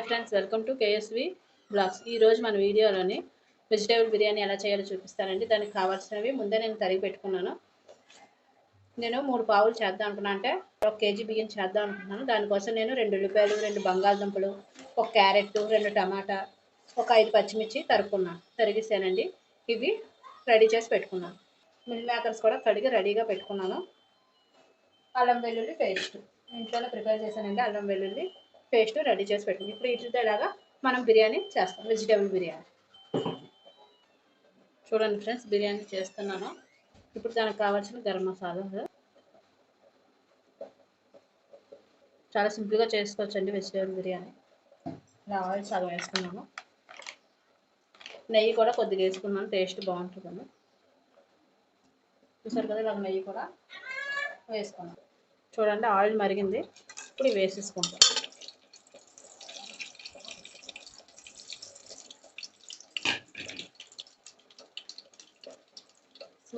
Hi friends welcome to KSV blogs. ఈరోజు మన వీడియోలోని వెజిటేబుల్ బిర్యానీ ఎలా చేయాలో చూపిస్తానండి. దానికి కావాల్సినవి ముందే నేను తరిగి పెట్టుకున్నాను. నేను మూడు పావులు చేద్దాం అనుకున్నా. అంటే ఒక కేజీ బియ్యం చేద్దాం అనుకుంటున్నాను. దానికోసం నేను రెండు ఉల్లిపాయలు రెండు బంగాళదుంపలు ఒక క్యారెట్ రెండు టమాటా ఒక ఐదు పచ్చిమిర్చి తరుక్కున్నాను. తరిగిసానండి ఇవి రెడీ చేసి పెట్టుకున్నాను. మిల్ మేకర్స్ కూడా కడిగి రెడీగా పెట్టుకున్నాను. అల్లం వెల్లుల్లి పేస్ట్. ఇంట్లోనే ప్రిపేర్ చేశానండి అల్లం వెల్లుల్లి. పేస్ట్ రెడీ చేసి పెట్టుకుని ఇప్పుడు వీటితో ఇలాగా మనం బిర్యానీ చేస్తాం వెజిటేబుల్ బిర్యానీ. చూడండి ఫ్రెండ్స్ బిర్యానీ చేస్తున్నాను. ఇప్పుడు దానికి కావాల్సిన గరం మసాలా. చాలా సింపుల్గా చేసుకోవచ్చండి వెజిటేబుల్ బిర్యానీ. ఇలా ఆయిల్ సగం వేసుకున్నాను. నెయ్యి కూడా కొద్దిగా వేసుకున్నాను టేస్ట్ బాగుంటుందని. చూసారు కదా ఇలా నెయ్యి కూడా వేసుకున్నాను. చూడండి ఆయిల్ మరిగింది. ఇప్పుడు వేసేసుకుంటాం.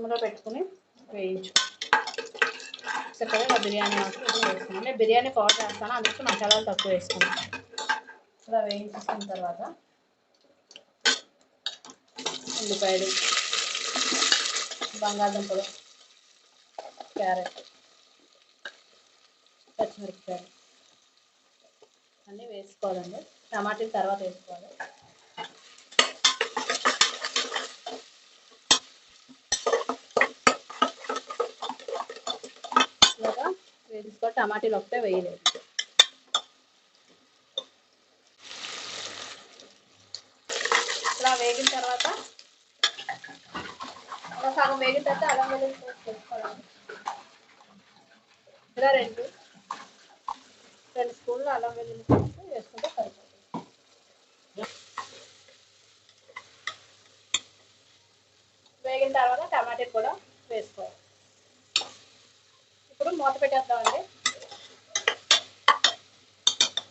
సిమ్లో పెట్టుకుని వేయించు. సరిపడా ఇలా బిర్యానీ ఆకు వేసుకున్నాను నేను బిర్యానీ పౌడర్ వేస్తాను అందుకు మసాలాలు తక్కువ వేసుకున్నాను ఇలా వేయించుకున్న తర్వాత ఉల్లిపాయలు బంగాళదుంపలు క్యారెట్ పచ్చిమిరపకాయలు అన్నీ వేసుకోవాలండి. టమాటీలు తర్వాత వేసుకోవాలి ఇలాగా వేసుకోవాలి టమాటీలు ఒకటే వేయలేదు. ఇలా వేగిన తర్వాత ఇలా సగం వేగిన తర్వాత అల్లం వెళ్ళి పేస్ట్ ఇలా రెండు రెండు స్పూన్లు అల్లం వెల్లుల్లి పేస్ట్ వేసుకుంటే సరిపోతుంది. వేగిన తర్వాత టమాటా కూడా వేసుకోవాలి. ఇప్పుడు మూత పెట్టేద్దామండి.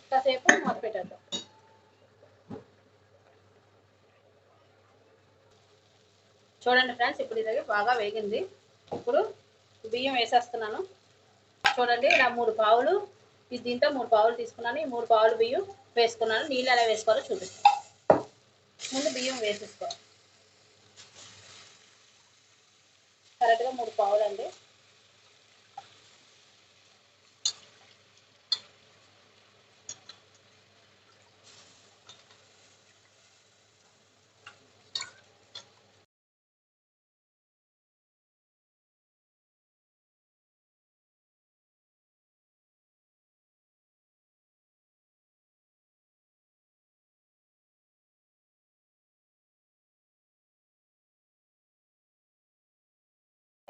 కాసేపు మూత పెట్టేద్దాం. చూడండి ఫ్రెండ్స్ ఇప్పుడు ఇది బాగా వేగింది. ఇప్పుడు బియ్యం వేసేస్తున్నాను. చూడండి నా మూడు పావులు ఇది దీంతో మూడు పావులు తీసుకున్నాను. ఈ మూడు పావులు బియ్యం వేసుకున్నాను. నీళ్ళు ఎలా వేసుకోవాలో చూపిస్తాను. ముందు బియ్యం వేసేసుకోవాలి. కరెక్ట్గా మూడు పావులు అండి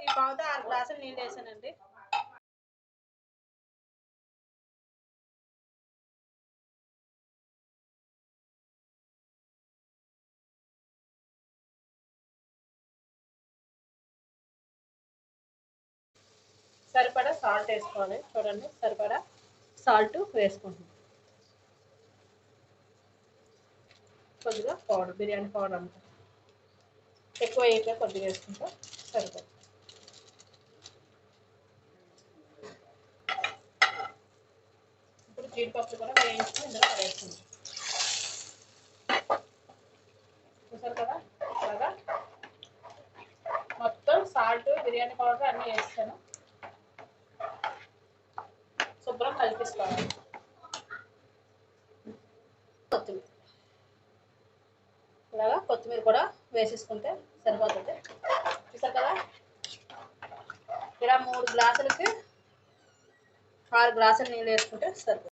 ఈ పావుతో ఆరు గ్లాసులు నీళ్ళు వేసానండి. సరిపడా సాల్ట్ వేసుకోవాలి. చూడండి సరిపడా సాల్ట్ వేసుకుంటున్నాం కొద్దిగా పౌడర్ బిర్యానీ పౌడర్ అంతా ఎక్కువ వేయక కొద్దిగా వేసుకుంటా సరిపోతుంది. జీడిపప్పు కూడా వేయించుకుని ఇందులో వేసుకుంటాం చూసారు కదా? అలాగా? మొత్తం సాల్ట్ బిర్యానీ పౌడర్ అన్నీ వేస్తాను. శుభ్రం కలిపిస్తాను కొత్తిమీర. ఇలాగా కొత్తిమీర కూడా వేసేసుకుంటే సరిపోతుంది. చూసారు కదా? ఇలా మూడు గ్లాసులకి ఆరు గ్లాసులు నీళ్ళు వేసుకుంటే సరిపోతుంది.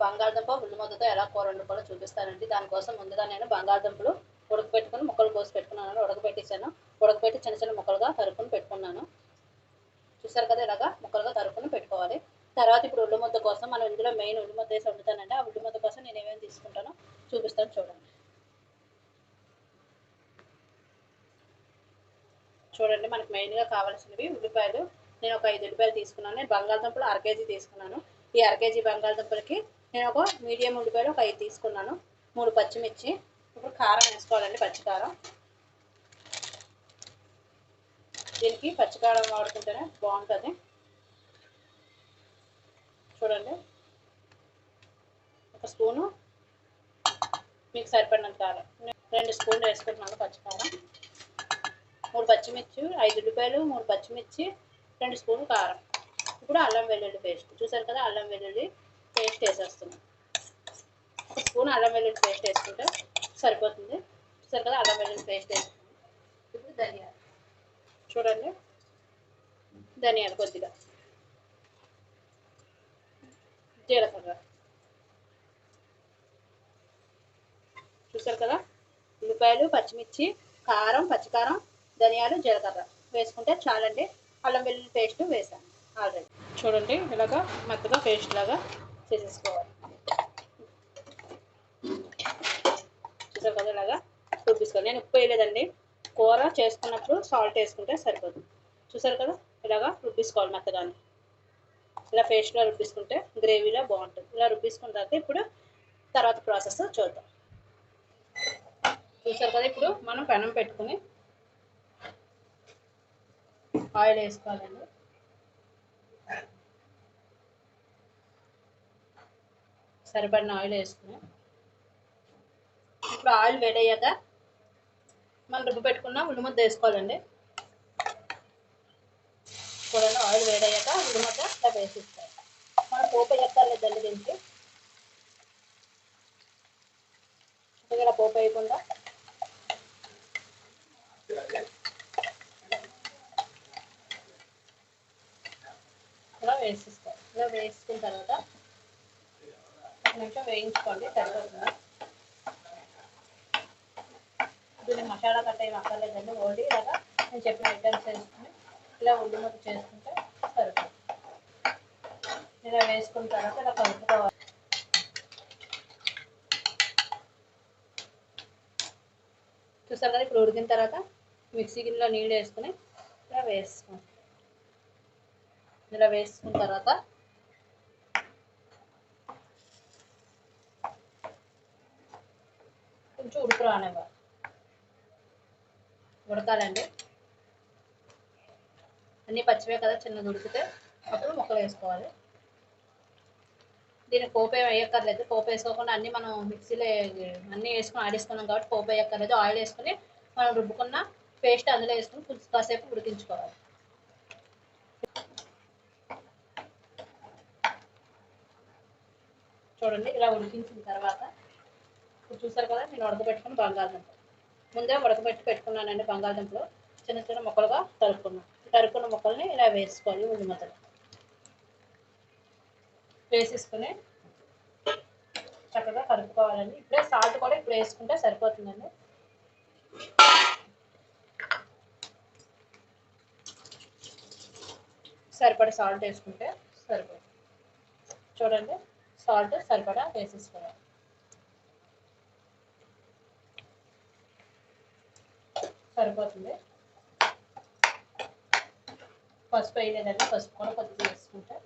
బంగాళదుంప ఉల్లి ముద్దతో ఎలా కూర వండుకోవాలో చూపిస్తానండి. దానికోసం ముందుగా నేను బంగాళదుంపలు ఉడకపెట్టుకుని ముక్కలు కోసి పెట్టుకున్నాను. ఉడకపెట్టేసాను ఉడకపెట్టి చిన్న చిన్న ముక్కలుగా తరుపుని పెట్టుకున్నాను. చూసారు కదా ఇలాగా ముక్కలుగా తరుపుని పెట్టుకోవాలి. తర్వాత ఇప్పుడు ఉల్లి ముద్ద కోసం మనం ఇందులో మెయిన్ ఉల్లి ముద్ద వేసి వండుతానండి. ఆ ఉల్లి ముద్ద కోసం నేను ఏమేమి తీసుకుంటానో చూపిస్తాను చూడండి. చూడండి మనకు మెయిన్గా కావాల్సినవి ఉల్లిపాయలు. నేను ఒక ఐదు ఉల్లిపాయలు తీసుకున్నాను. నేను బంగాళదుంపలు అర కేజీ తీసుకున్నాను. ఈ అర కేజీ బంగాళదుంపలకి నేను ఒక మీడియం ఉల్లిపాయలు ఒక ఐదు తీసుకున్నాను. మూడు పచ్చిమిర్చి ఇప్పుడు కారం వేసుకోవాలండి పచ్చికారం. దీనికి పచ్చికారం వాడుకుంటేనే బాగుంటుంది. చూడండి. ఒక స్పూను మీకు సరిపడినంత కారం. రెండు స్పూన్లు వేసుకుంటున్నాను పచ్చికారం. మూడు పచ్చిమిర్చి ఐదు ఉల్లిపాయలు మూడు పచ్చిమిర్చి రెండు స్పూన్లు కారం. ఇప్పుడు అల్లం వెల్లుల్లి పేస్ట్. చూసారు కదా అల్లం వెల్లుల్లి పేస్ట్ వేసేస్తున్నాం. ఒక స్పూన్ అల్లం వెల్లుల్లి పేస్ట్ వేసుకుంటే సరిపోతుంది. చూసారు కదా అల్లం వెల్లుల్లి పేస్ట్ వేసుకుంటాం. ఇప్పుడు ధనియాలు. చూడండి. ధనియాలు కొద్దిగా. జీలకర్ర. చూసారు కదా? ఉల్లిపాయలు పచ్చిమిర్చి కారం పచ్చికారం ధనియాలు జీలకర్ర. వేసుకుంటే చాలండి. అల్లం వెల్లుల్లి పేస్ట్ వేసాను ఆల్రెడీ. చూడండి ఇలాగా మెత్తగా పేస్ట్ లాగా చేసేసుకోవాలి. చూసారు కదా ఇలాగా రుబ్బిసుకోవాలి నేను ఉప్పు వేయలేదండి. కూర చేసుకున్నప్పుడు సాల్ట్ వేసుకుంటే సరిపోతుంది చూసారు కదా? ఇలాగా రుబ్బిసుకోవాలి మెత్తగానే. ఇలా పేస్ట్లో రుబ్బిసుకుంటే గ్రేవీలో బాగుంటుంది. ఇలా రుబ్బిసుకున్న తర్వాత ఇప్పుడు తర్వాత ప్రాసెస్ చూద్దాం. చూసారు కదా? ఇప్పుడు మనం పెనం పెట్టుకుని ఆయిల్ వేసుకోవాలండి. సరిపడిన ఆయిల్ వేసుకుని ఇప్పుడు ఆయిల్ వేడయ్యాక మనం రుబ్బు పెట్టుకున్న ఉల్లిముద్ద వేసుకోవాలండి. చూడండి ఆయిల్ వేడయ్యాక ఉల్లిముద్ద ఇట్లా వేసిస్తారు మనం పోపు వేయక్కర్లేదండి దీనికి. ఇలా పోపు వేయకుండా. ఇలా వేసిస్తారు ఇలా వేసుకున్న తర్వాత నిమిషం వేయించుకోండి సరిపోతుంది? దీన్ని మసాలా కట్ట ఏమి అక్కర్లేదండి ఓన్లీ ఇలాగా నేను చెప్పిన ఐటమ్స్ వేసుకుని ఇలా ఉల్లి ముద్ద చేసుకుంటే సరిపోతుంది. ఇలా వేసుకున్న తర్వాత ఇలా కలుపుకోవాలి. చూసారు కదా ఇప్పుడు ఉడికిన తర్వాత మిక్సీ గిన్నెలో నీళ్ళు వేసుకుని ఇలా వేసుకుంటాం ఇలా వేసుకున్న తర్వాత కొంచెం ఉడుకు రానివ్వాలి ఉడకాలండి. అన్నీ పచ్చివే కదా చిన్నది ఉడికితే అప్పుడు ముక్కలు వేసుకోవాలి. దీనికి పోపే వేయక్కర్లేదు. పోపు వేసుకోకుండా అన్నీ మనం మిక్సీలో అన్నీ వేసుకొని ఆడేసుకున్నాం కాబట్టి పోపు వేయక్కర్లేదు. ఆయిల్ వేసుకొని మనం రుబ్బుకున్న పేస్ట్ అందులో వేసుకొని కొంచెం కాసేపు ఉడికించుకోవాలి. చూడండి ఇలా ఉడికించిన తర్వాత ఇప్పుడు చూసారు కదా నేను ఉడకబెట్టుకుని బంగాళదుంప ముందే ఉడకబెట్టి పెట్టుకున్నానండి బంగాళదుంపలు చిన్న చిన్న ముక్కలుగా తరుక్కున్నాను తరుక్కున్న ముక్కల్ని ఇలా వేసుకోవాలి ఉల్లి ముద్దలు వేసేసుకుని చక్కగా కలుపుకోవాలండి. ఇప్పుడే సాల్ట్ కూడా ఇప్పుడు వేసుకుంటే సరిపోతుందండి. సరిపడ సాల్ట్ వేసుకుంటే సరిపోతుంది. చూడండి సాల్ట్ సరిపడా వేసేసుకోవాలి. సరిపోతుంది. పసుపు వేయలేదండి పసుపు కూడా కొద్దిగా వేసుకుంటే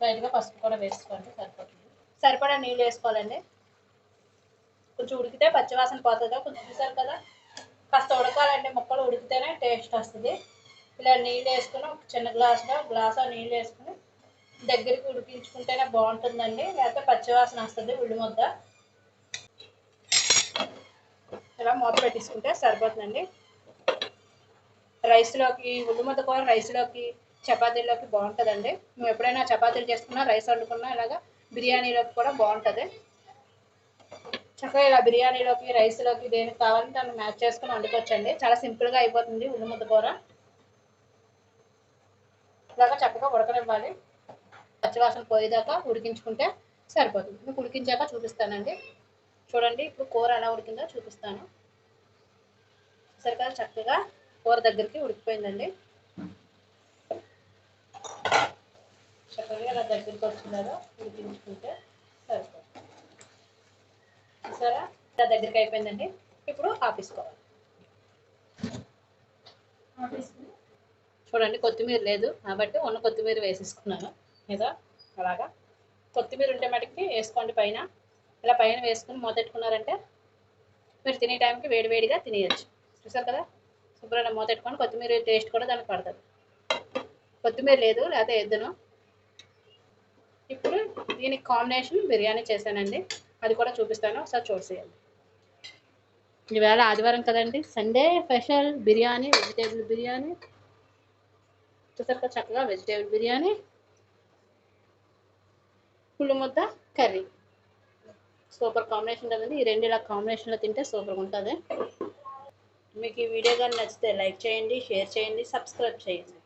లైట్గా పసుపు కూడా వేసుకోండి సరిపోతుంది. సరిపడా నీళ్ళు వేసుకోవాలండి. కొంచెం ఉడికితే పచ్చివాసన పోతుందా? కొంచెం చూసారు కదా? కాస్త ఉడకాలండి ముక్కలు ఉడికితేనే టేస్ట్ వస్తుంది. ఇలా నీళ్ళు వేసుకుని ఒక చిన్న గ్లాసులో గ్లాసు నీళ్ళు వేసుకుని దగ్గరికి ఉడికించుకుంటేనే బాగుంటుందండి. లేకపోతే పచ్చివాసన వస్తుంది ఉల్లి ముద్ద ఇలా మూత పెట్టేసుకుంటే సరిపోతుందండి. రైస్లోకి ఉల్లి ముద్ద కూర రైస్లోకి చపాతీలోకి బాగుంటుందండి. మేము ఎప్పుడైనా చపాతీలు చేసుకున్నా రైస్ వండుకున్నా ఇలాగా బిర్యానీలోకి కూడా బాగుంటుంది. చక్కగా ఇలా బిర్యానీలోకి రైస్లోకి దేనికి కావాలంటే దాన్ని మ్యాచ్ చేసుకుని వండుకోవచ్చండి. చాలా సింపుల్గా అయిపోతుంది ఉల్లి ముద్ద కూర. ఇలాగా చక్కగా ఉడకనివ్వాలి. పచ్చివాసన పోయేదాకా ఉడికించుకుంటే సరిపోతుంది. మీకు ఉడికించాక చూపిస్తానండి. చూడండి ఇప్పుడు కూర ఎలా ఉడికిందో చూపిస్తాను. సరిగా చక్కగా కూర దగ్గరికి ఉడికిపోయిందండి. చక్కగా ఇలా దగ్గరికి వచ్చిందో ఉడికించుకుంటే సరిపోతుంది. చూసారా? ఇలా దగ్గరికి అయిపోయిందండి. ఇప్పుడు ఆపేసుకోవాలి. చూడండి కొత్తిమీర లేదు కాబట్టి ఉన్న కొత్తిమీర వేసేసుకున్నాను. మీద అలాగా? కొత్తిమీర ఉంటే మటుకి వేసుకోండి పైన. ఇలా పైన వేసుకుని మూతెట్టుకున్నారంటే మీరు తినే టైంకి వేడివేడిగా తినేయచ్చు. చూసారు కదా? శుభ్రంగా మూతెట్టుకొని కొత్తిమీర టేస్ట్ కూడా దానికి పడుతుంది. కొత్తిమీర లేదు లేకపోతే ఎద్దును. ఇప్పుడు దీనికి కాంబినేషన్ బిర్యానీ చేశానండి. అది కూడా చూపిస్తాను ఒకసారి చూసేయండి. ఈవేళ ఆదివారం కదండి. Sunday special biryani vegetable biryani. చూసారు కదా చక్కగా వెజిటేబుల్ బిర్యానీ. పుల్లు ముద్ద కర్రీ. సూపర్ కాంబినేషన్ ఉంటుందండి ఈ రెండు ఇలా కాంబినేషన్లో తింటే సూపర్గా ఉంటుంది. మీకు ఈ వీడియో కానీ నచ్చితే లైక్ చేయండి షేర్ చేయండి సబ్స్క్రైబ్ చేయండి.